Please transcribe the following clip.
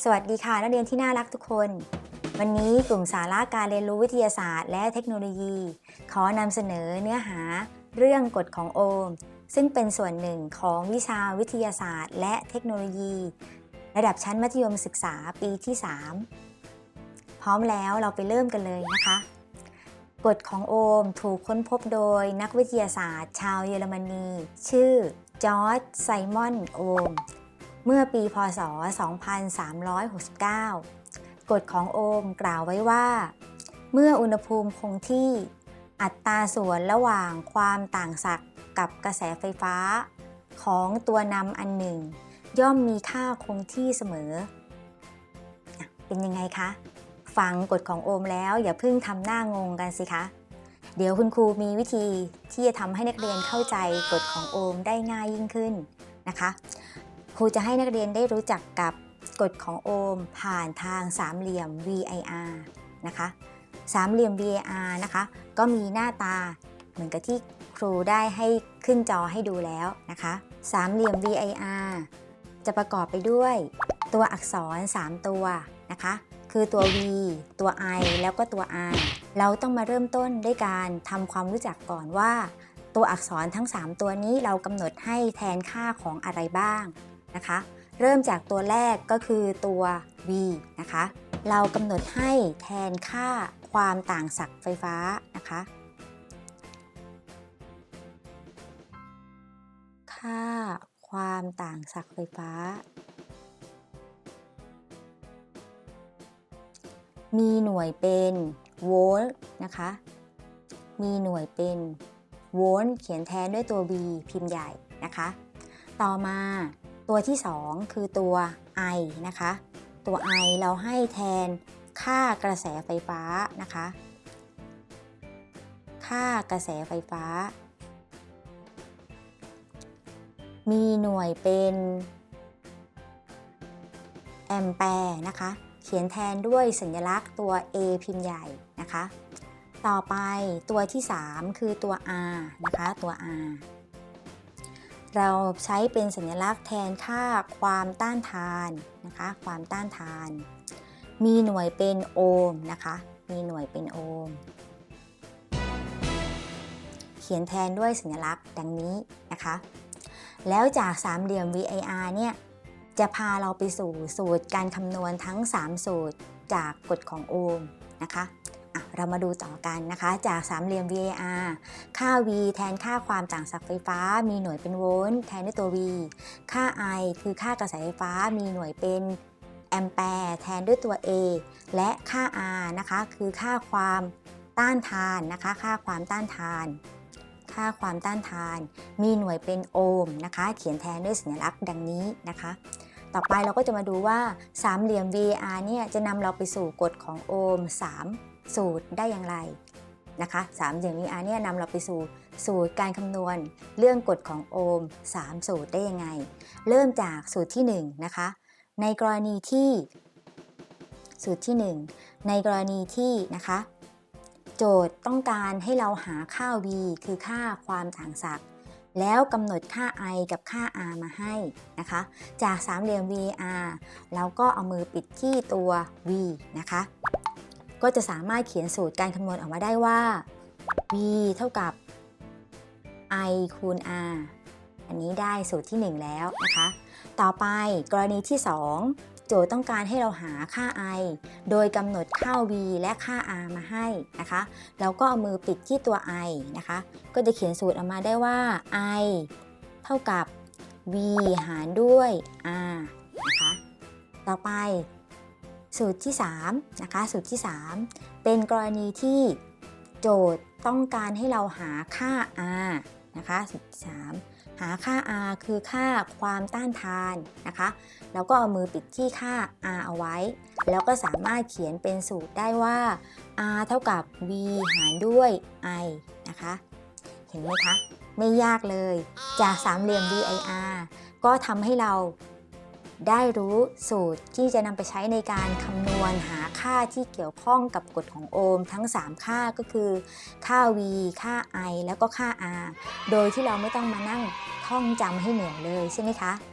สวัสดีค่ะนักเรียนที่น่ารักทุกคน วันนี้กลุ่มสาระการเรียนรู้วิทยาศาสตร์ และเทคโนโลยี ขอนำเสนอเนื้อหาเรื่องกฎของโอห์มซึ่งเป็นส่วนหนึ่งของวิชาวิทยาศาสตร์ และเทคโนโลยี ระดับชั้นมัธยมศึกษาปีที่ 3 พร้อมแล้วเราไปเริ่มกันเลยนะคะ กฎของโอห์มถูกค้นพบโดยนักวิทยาศาสตร์ ชาวเยอรมนี ชื่อจอร์จไซมอนโอห์ม เมื่อปีพศ 2369 กฎของโอห์มกล่าวไว้ว่า เมื่ออุณหภูมิคงที่อัตราส่วนระหว่างความต่างศักย์กับกระแสไฟฟ้า ของตัวนำอันหนึ่ง ย่อมมีค่าคงที่เสมอ เป็นยังไงคะ ฟังกฎของโอห์มแล้วอย่าเพิ่งทำหน้างงกันสิคะ เดี๋ยวคุณครูมีวิธีที่จะทำให้นักเรียนเข้าใจกฎของโอห์มได้ง่ายยิ่งขึ้นนะคะ รูจะให้นักเรียนได้รู้จักกับกฎของโอห์มผ่านทางสามเหลี่ยม VIR นะคะสามเหลี่ยม VIR นะคะก็มีหน้าตาเหมือนกับที่ครูได้ให้ขึ้นจอให้ดูแล้วนะคะสามเหลี่ยม VIR จะประกอบไปด้วยตัวอักษร 3 ตัวนะคะคือตัว V ตัว I แล้วก็ตัว R เราต้องมาเริ่มต้นด้วยการทำความรู้จักก่อนว่า ตัวอักษรทั้ง 3 ตัวนี้เรากำหนดให้แทนค่าของอะไรบ้าง นะคะ เริ่มจากตัวแรกก็คือตัว v นะคะ เรากำหนดให้แทนค่าความต่างศักย์ไฟฟ้านะคะ ค่าความต่างศักย์ไฟฟ้า มีหน่วยเป็นโวลต์นะคะ มีหน่วยเป็นโวลต์เขียนแทนด้วยตัว v พิมพ์ใหญ่นะคะ ต่อมา ตัวที่ 2 คือตัว I นะคะ ตัว I เราให้แทนค่ากระแสไฟฟ้านะคะ ค่ากระแสไฟฟ้า มีหน่วยเป็นแอมแปร์นะคะ เขียนแทนด้วยสัญลักษณ์ตัว A พิมพ์ใหญ่นะคะ ต่อไปตัวที่ 3 คือตัว R นะคะ ตัว R เราใช้เป็นสัญลักษณ์แทนค่าความต้านทานนะคะ ความต้านทาน มีหน่วยเป็นโอห์มนะคะ มีหน่วยเป็นโอห์มเขียนแทนด้วยสัญลักษณ์ดังนี้นะคะ แล้วจากสามเหลี่ยม VIR เนี่ยจะพาเราไปสู่สูตรการคำนวณทั้ง 3 สูตรจากกฎของโอห์มนะคะอะ เรามาดูต่อกันนะคะ จากสามเหลี่ยม VIR ค่า V แทนค่าความต่างศักย์ไฟฟ้า มีหน่วยเป็นโวลต์แทนด้วยตัว V ค่า I คือค่ากระแสไฟฟ้า มีหน่วยเป็นแอมแปร์แทนด้วยตัว A และค่า R นะคะคือค่าความต้านทานนะคะ ค่าความต้านทาน ค่าความต้านทาน มีหน่วยเป็นโอห์มนะคะ เขียนแทนด้วยสัญลักษณ์ดังนี้นะคะ ต่อไปเราก็จะมาดูว่าสามเหลี่ยม VAR เนี่ยจะนำเราไปสู่กฎของโอห์ม3 สูตรได้อย่างไรนะคะสามเหลี่ยม VAR เนี่ยนำเราไปสู่สูตรการคำนวณเรื่องกฎของโอห์ม3 สูตรได้ยังไง เริ่มจากสูตรที่1นะคะในกรณีที่ สูตรที่ 1 ในกรณีที่นะคะโจทย์ต้องการให้เราหาค่า v คือค่าความต่างศักย์แล้วกำหนดค่า i กับค่า r มาให้นะคะ จากสามเหลี่ยม VAR เราก็เอามือปิดที่ตัว v นะคะ ก็จะสามารถเขียนสูตรการคำนวณออกมาได้ว่า v เท่ากับ i คูณ r อันนี้ได้สูตรที่ 1 แล้วนะคะ ต่อไปกรณีที่ 2 โจทย์ต้องการให้เราหาค่า i โดยกำหนดค่า v และค่า r มาให้นะคะ แล้วก็เอามือปิดที่ตัว i นะคะ ก็จะเขียนสูตรออกมาได้ว่า i เท่ากับ v หารด้วย r นะคะ ต่อไป สูตรที่3นะคะสูตรที่ 3 เป็นกรณีที่โจทย์ต้องการให้เราหาค่า r นะคะสูตรที่ 3 หาค่า r คือค่าความต้านทานนะคะแล้วก็เอามือปิดที่ค่า r เอาไว้ แล้วก็สามารถเขียนเป็นสูตรได้ว่า r เท่ากับ v หารด้วย i นะคะเห็นไหมคะ ไม่ยากเลย จากสามเหลี่ยม VIR ก็ทำให้เรา ได้รู้สูตรที่จะนำไปใช้ในการคำนวณหาค่าที่เกี่ยวข้องกับกฎของโอห์มทั้ง 3 ค่าก็คือ ค่า v ค่า i แล้วก็ค่า r โดยที่เราไม่ต้องมานั่งท่องจำให้เหนื่อยเลยใช่ไหมคะ